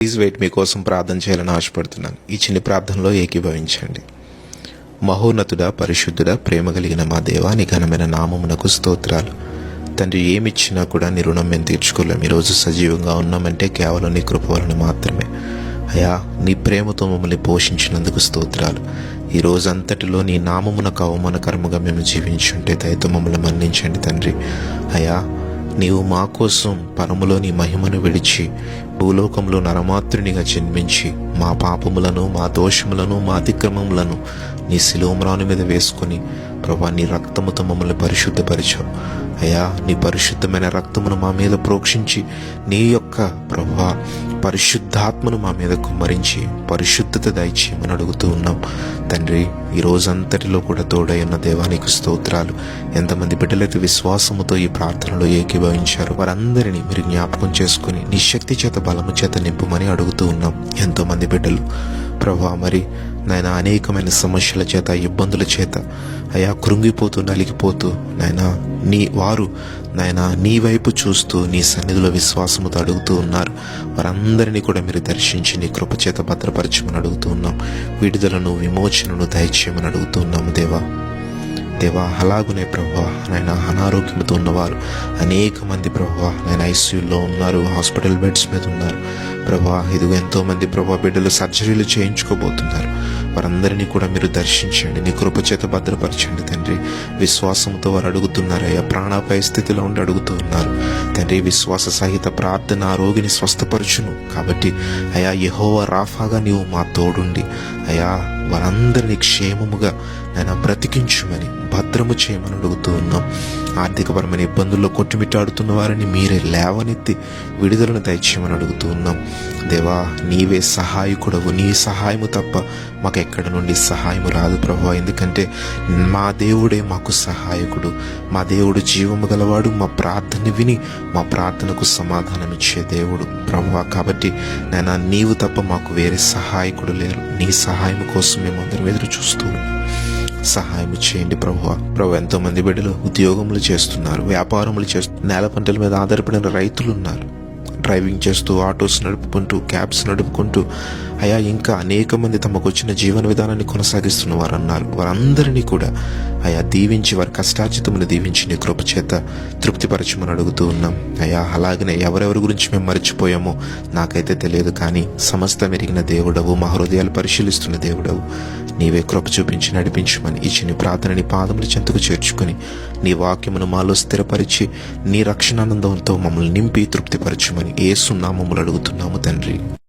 Please wait మీకోసం ప్రార్థన చేయాలని ఆశపడుతున్నాను. ఈ చిన్న ప్రార్థనలో ఏకీభవించండి. మహోన్నతుడా పరిశుద్ధుడా ప్రేమ కలిగిన మా దేవా నీ ఘనమైన నామమునకు స్తోత్రాలు. తండ్రి ఏమిచ్చినా కూడా నీ రుణం మేము తీర్చుకోలేము ఈరోజు సజీవంగా ఉన్నామంటే కేవలం నీ కృప వలన మాత్రమే. అయా నీ ప్రేమతో మమ్మల్ని పోషించినందుకు స్తోత్రాలు. ఈ రోజంతటిలో నీ నామమునకు అవమానకరముగా మేము జీవించుంటే దయతో మమ్మల్ని మన్నించండి తండ్రి. అయా నీవు మా కోసం పరములోని మహిమను విడిచి భూలోకంలో నరమాతృనిగా జన్మించి మా పాపములను మా దోషములను మా అతిక్రమములను నీ శిలోమ్రాను మీద వేసుకొని ప్రభా నీ రక్తముతో మమ్మల్ని పరిశుద్ధపరిచావు. అయ్యా నీ పరిశుద్ధమైన రక్తమును మా మీద ప్రోక్షించి నీ యొక్క ప్రభా పరిశుద్ధాత్మను మా మీద కుమ్మరించి పరిశుద్ధత దయచేయమని అడుగుతూ ఉన్నాం. తండ్రి ఈ రోజంతటిలో కూడా తోడైన దేవానికి స్తోత్రాలు. ఎంతమంది బిడ్డలైతే విశ్వాసముతో ఈ ప్రార్థనలో ఏకీభవించారు వారందరినీ మీరు జ్ఞాపకం చేసుకుని నిశక్తి చేత బలము చేత నింపుమని అడుగుతూ ఉన్నాం. ఎంతోమంది బిడ్డలు. ప్రభా మరి నాయన అనేకమైన సమస్యల చేత ఇబ్బందుల చేత అయా కృంగిపోతూ నలిగిపోతూ నాయన నీ వారు నాయన నీ వైపు చూస్తూ నీ సన్నిధిలో విశ్వాసముతో అడుగుతూ ఉన్నారు. వారందరినీ కూడా మీరు దర్శించి నీ కృపచేత భద్రపరచమని అడుగుతూ ఉన్నాం. విడుదలను విమోచనను దయచేయమని అడుగుతూ ఉన్నాము దేవా. దేవా అలాగునే ప్రభా నాయన అనారోగ్యంతో ఉన్నవారు. అనేక మంది ప్రభా నేను ఐసీయూలో ఉన్నారు హాస్పిటల్ బెడ్స్ మీద ఉన్నారు. ప్రభా ఇదిగో ఎంతోమంది ప్రభా బిడ్డలు సర్జరీలు చేయించుకోబోతున్నారు. వారందరినీ కూడా మీరు దర్శించండి. నీ కృపచేత భద్రపరచండి తండ్రి. విశ్వాసంతో వారు అడుగుతున్నారు అయ్యా ప్రాణాపాయ స్థితిలో ఉండి అడుగుతున్నారు తండ్రి విశ్వాస సహిత ప్రార్థన ఆ రోగిని స్వస్థపరచును. కాబట్టి అయా యహోవ రాఫాగా నీవు మా తోడుండి. అయా వారందరినీ క్షేమముగా ఆయన బ్రతికించుమని భద్రము చేయమని అడుగుతూ ఉన్నాం. ఆర్థికపరమైన ఇబ్బందుల్లో కొట్టుమిట్టాడుతున్న వారిని మీరే లేవనెత్తి విడుదలను దయచేయమని అడుగుతూ ఉన్నాం. దేవా నీవే సహాయకుడవు. నీ సహాయము తప్ప మాకు ఎక్కడ నుండి సహాయము రాదు ప్రభు. ఎందుకంటే మా దేవుడే మాకు సహాయకుడు. మా దేవుడు జీవము గలవాడు. మా ప్రార్థన విని మా ప్రార్థనకు సమాధానం ఇచ్చే దేవుడు ప్రభువా కాబట్టి నేను నీవు తప్ప మాకు వేరే సహాయకుడు లేరు. నీ సహాయం కోసం మేము మేమందరం ఎదురు చూస్తూ సహాయం చేయండి ప్రభు ప్రభు ఎంతో మంది బిడ్డలు ఉద్యోగములు చేస్తున్నారు వ్యాపారములు చేస్తూ నేల పంటల మీద ఆధారపడిన రైతులు ఉన్నారు. డ్రైవింగ్ చేస్తూ ఆటోస్ నడుపుకుంటూ క్యాబ్స్ నడుపుకుంటూ అయా ఇంకా అనేక మంది తమకు వచ్చిన జీవన విధానాన్ని కొనసాగిస్తున్న వారు అన్నారు వారందరినీ కూడా అయా దీవించి వారి కష్టార్జితమును దీవించి నీ కృప చేత తృప్తిపరచమని అడుగుతూ ఉన్నాం. అయా అలాగనే ఎవరెవరి గురించి మేము మర్చిపోయామో నాకైతే తెలియదు కానీ సమస్త మెరిగిన దేవుడవు మా హృదయాలు పరిశీలిస్తున్న దేవుడవు నీవే కృప చూపించి నడిపించమని ఈ చిన్ని ప్రార్థనని పాదముల చెంతకు చేర్చుకుని నీ వాక్యమును మాలో స్థిరపరిచి నీ రక్షణానందంతో మమ్మల్ని నింపి తృప్తిపరచమని ఏ సున్నామములు అడుగుతున్నాము తండ్రి.